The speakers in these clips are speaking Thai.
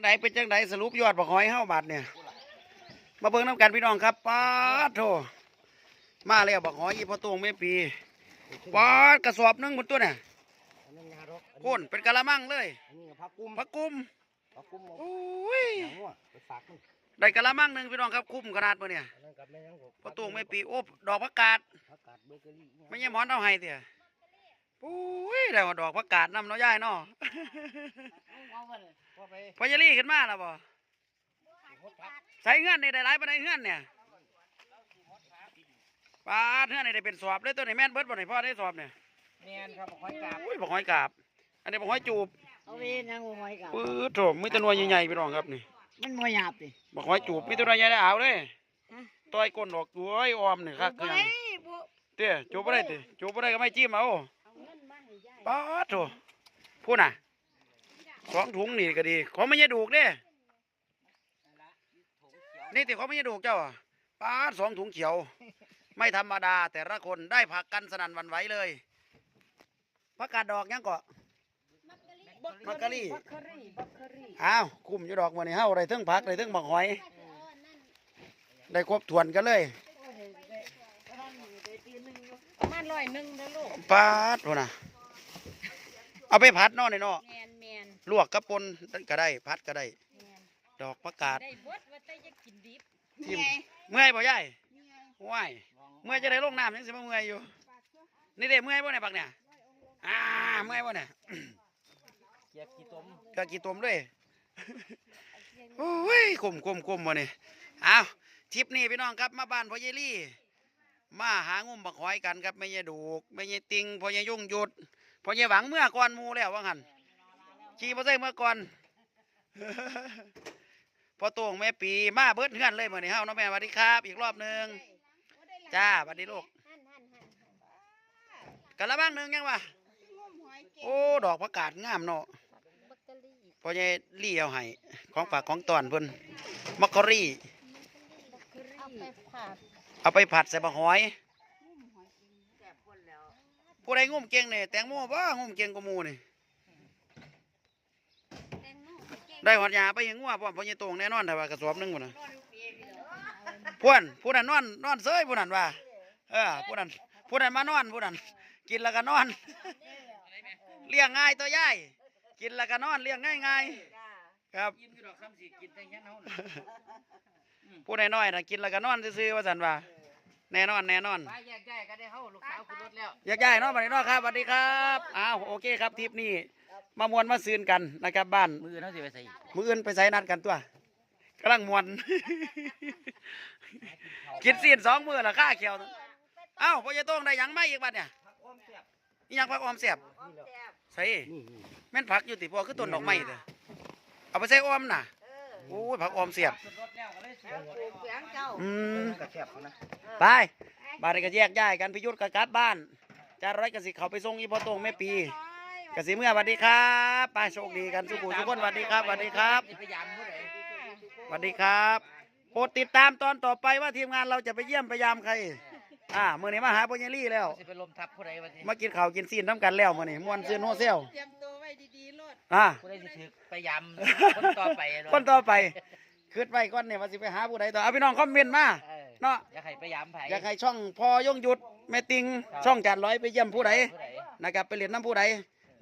งไดเป็นจังไดสรุปยอดบักหอยเฮาบาดเนี่ยมาเบิ่งน้ำกันพี่น้องครับป้าดโถมาแล้วบักหอยอีพอตวงไม่ปีป้าดกระสอบหนึงหมดตัวเนี่ยอันนั้นงารกโคนเป็นกะละมังเลยอันนี้พักกุ้มพักกุมพักกุ้มเอาอุ้ยหนังวัวไปฝากมันได้กะละมังหนึ่งพี่น้องครับคุ้มขนาดมื้อเนี่ยอันนั้นกับแม่ยังพอตวงไม่ปีโอ้ดอกผักกาดผักกาดเบเกอรี่ไม่ใช่หมอนเอาให้เถี่ย อุ้ยได้ว่าดอกผักกาดนำเนาะยายเนาะเอาไปพอไปพอยลี่ขึ้นมาแล้วบ่หดพักใส่เงื่อนนี่ได้หลายปานใดเงื่อนเนี่ยปาดเงื่อนนี่ได้เป็นสอบเลยตัวนี้แม่นเบิดบ่นี่พ่อได้สอบเนี่ยแมนครับหอยกาบอุ้ยบอกหอยกาบ อันนี้บอกหอยจูบเอาเวนยังหอยกาบปื้ดโถมีแตัวหน่วยใหญ่ๆพี่น้องครับนี่มันมวยหยาบดิบอกหอยจูบมีแตัวหน่วยใหญ่ได้เอาเลยต่อยก้นออกตัวไอ้ออมนี่ครับคือหยังเตี้ยจูบบ่ได้ติจูบบ่ได้ก็ไม่จิ้มเอา ปาดโถพูดน่ะสองถุงนี่ก็ดี ของไม่ใช่ดูกเด้นี่ติของไม่ใช่ดูกเจ้าอะปาดสองถุงเขียว ไม่ธรรมดา แต่ละคนได้ผักกันสนั่นหวันไหวเลยผักกาดดอกยังเกาะมักกะลี่บักกะรี่บักกะรี่อ้าวคุ้มอยู่ดอกวันนี้เฮาได้เทั้งผักได้เทั้งบักหอย ได้ครบถ้วนกันเลยประมาณร้อยหนึ่งเด้อลูกปาดโหน่ะ เอาไปผัดเนาะนี่เนาะแมนแมนลวกกระปนก็ได้ผัดก็ได้ แมนดอกผักกาดได้เบดว่าแต่จะกินดิบทิ่มเมื่อยบ่ยายว้ายเมื่อยจะได้ลงน้ำยังสิมาเมื่อยอยู่ นี่เด้เมื่อยบ่เนี่ยบักเนี่ยอ่าเมื่อยบ่เนี่ยเกียกขี้ต้มก็กี่ต้มด้วยโอ้ยกลมกลมกลมมาเนี่ยเอาทริปนี้พี่น้องครับมาบ้านพ่อเยลี่ มาหางุ่มบักหอยกันครับไม่ใช่ดูกไม่ใช่ติงพ่อใหญ่ยุ่งหยุด พอใหญ่หวังเมื่อก่อนมูแล้วว่างันขี่มอเตอร์ไซค์เมื่อก่อนพอโตงแม่ปีมาเบิดเฮือนเลยเหมือนนี้เฮาน้องแม่สวัสดีครับ อีกรอบหนึ่งจ้าสวัสดีลูกกันละบ้างหนึ่งยังวะโอ้ดอกประกาศงามเนาะพอใหญ่ลี่เอาให้ของฝากของตอนเพิ่นมักกะรี่เอาไปผัดใส่บะหอย ผู้ใดงุ่มเก่งเนี่ยแตงโมบ่งุ่มเก่งกว่าหมูนี่แตงโมก็เก่งได้หอดยาไปยังงัวพร้อมพอใหญ่โตงแน่นอนแต่ว่ากระสอบหนึงพุ่นน่ะพวนผู้นั้นนอนนอนเซยผู้นั้นว่าเออผู้นั้นผู้นั้นมานอนผู้นั้นกินแล้วก็นอนเลี้ยงง่ายตัวใหญ่กินแล้วก็นอนเลี้ยงง่ายง่ายๆครับ ยิ้มอยู่ดอกคำสิกินได้ยังเฮาผู้น้อยๆน่ะกินแล้วก็นอนซื่อๆว่าซั่นว่า แน่นอนแน่นอน ไปแยกย้ายกันได้เฮาลูกสาวขึ้นรถแล้ว อยากย้ายเนาะบัดนี้เนาะครับสวัสดีครับอ้าวโอเคครับทริปนี้มามวนมาซืนกันนะครับบ้าน มือเฮาสิไปใส่มืออื่นไปใส่นัดกันตัวกำลังมวน กินซีนสองมือละค่าเขียวเอ้าพ่อจะต้องได้หยังไม่อีกบัดเนี่ยผักอ้อมแซ่บอิหยังผักออมเสียบนี่แหละใส่นี่นี่แม่นผักอยู่ติพ่อคือต้นดอกไม้เด้อเอาไปใส่ออมน่ะ โอ้ยผักออมเสียบขึ้นรถแล้วก็เลยเสียงปลูกเสียงเจ้าอืมกระแซ่บนะไปบ้านนี้ก็แยกย้ายกันพิยุทธกับกลับบ้านจารร้อยกสิเขาไปส่งอีพ่อโตงแม่ปีกสิเมื่อสวัสดีครับไปโชคดีกันสุขุทุกคนสวัสดีครับสวัสดีครับสิพยายามผู้ใดสวัสดีครับโปรดติดตามตอนต่อไปว่าทีมงานเราจะไปเยี่ยมพยายามใครอ่ามื่อนี้มาหาปุญญลี่แล้วสิไปลมทับผู้ใดวะสิมากินข้าวกินซีนทำกันแล้วมื่อนี้มวนซื้อโนเซล อ่าผู้ใดสิถือพยายามคนต่อไปเาะคนต่อไปคืดไว้ก่อนเนี่ยว่าสิไปหาผู้ใดต่อเอาพี่น้องคอมเมนต์มาเออเนาะอยากให้พยายามไผอยากให้ช่องพอยงหยุดแม่ติงช่องจานร้อยไปเยี่ยมผู้ใดผู้ใดนะครับไปเรียนน้ำผู้ใด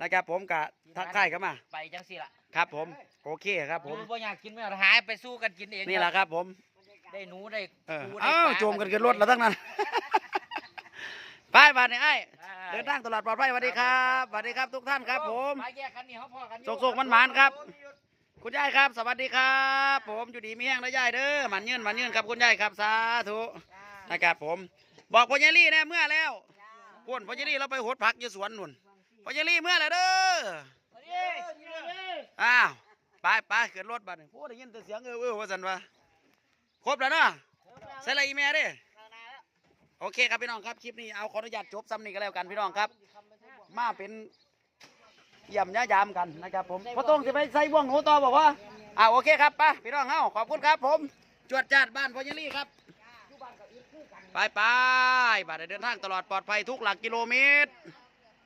นะครับ ผมกะทักทายเข้ามา ไปจังสิล่ะครับ ผมโอเคครับผมหนูบ่อยากกินเมื่อหายไปสู้กันกินเองนี่แหละครับผมได้หนูได้เออปูได้เอ้าปลโจมกันขึ้นรถแล้วทั้งนั้น ไปบ้านนี่ไอ้ไปเดินทางตลอดปลอดภัยสวัสดีครับสวัสดีครับทุกท่านครับ ผมไปแยกกันนี่เขาพอกันอยู่โศกๆมันหมานครับ คุณยายครับ สวัสดีครับ ผมอยู่ดีมีแห้งนะยายเด้อหมันยืนหมันยืนครับคุณยายครับสาธุนะครับผม บอกพ่อใหญ่ลี่แน่เมื่อแล้วพ่นพ่อใหญ่ลี่เราไปหดผักอยู่สวนนุ่นพ่อใหญ่ลี่เมื่อแล้วเด้ออ้าวไปไปขึ้นรถบัดนี้โอ้ได้ยินแต่เสียงเออเออว่าสันว่าครบแล้วเนาะใส่อะไรอีเมลดิ โอเคครับพี่น้องครับคลิปนี้เอาขออนุญาตจบซ้ำนี้ก็แล้วกันพี่น้องครับ มาเป็นเยี่ยมยายามกันนะครับผมพอต้องจะไปใส่บ่วงหนูต่อบอกว่าอ่าโอเคครับไป้าพี่น้องเฮาขอบคุณครับ ผมจวดจาดบ้านพอยลี่ครับไปไปบัตรเดินทางตลอดปลอดภัยทุกหลักกิโลเมตร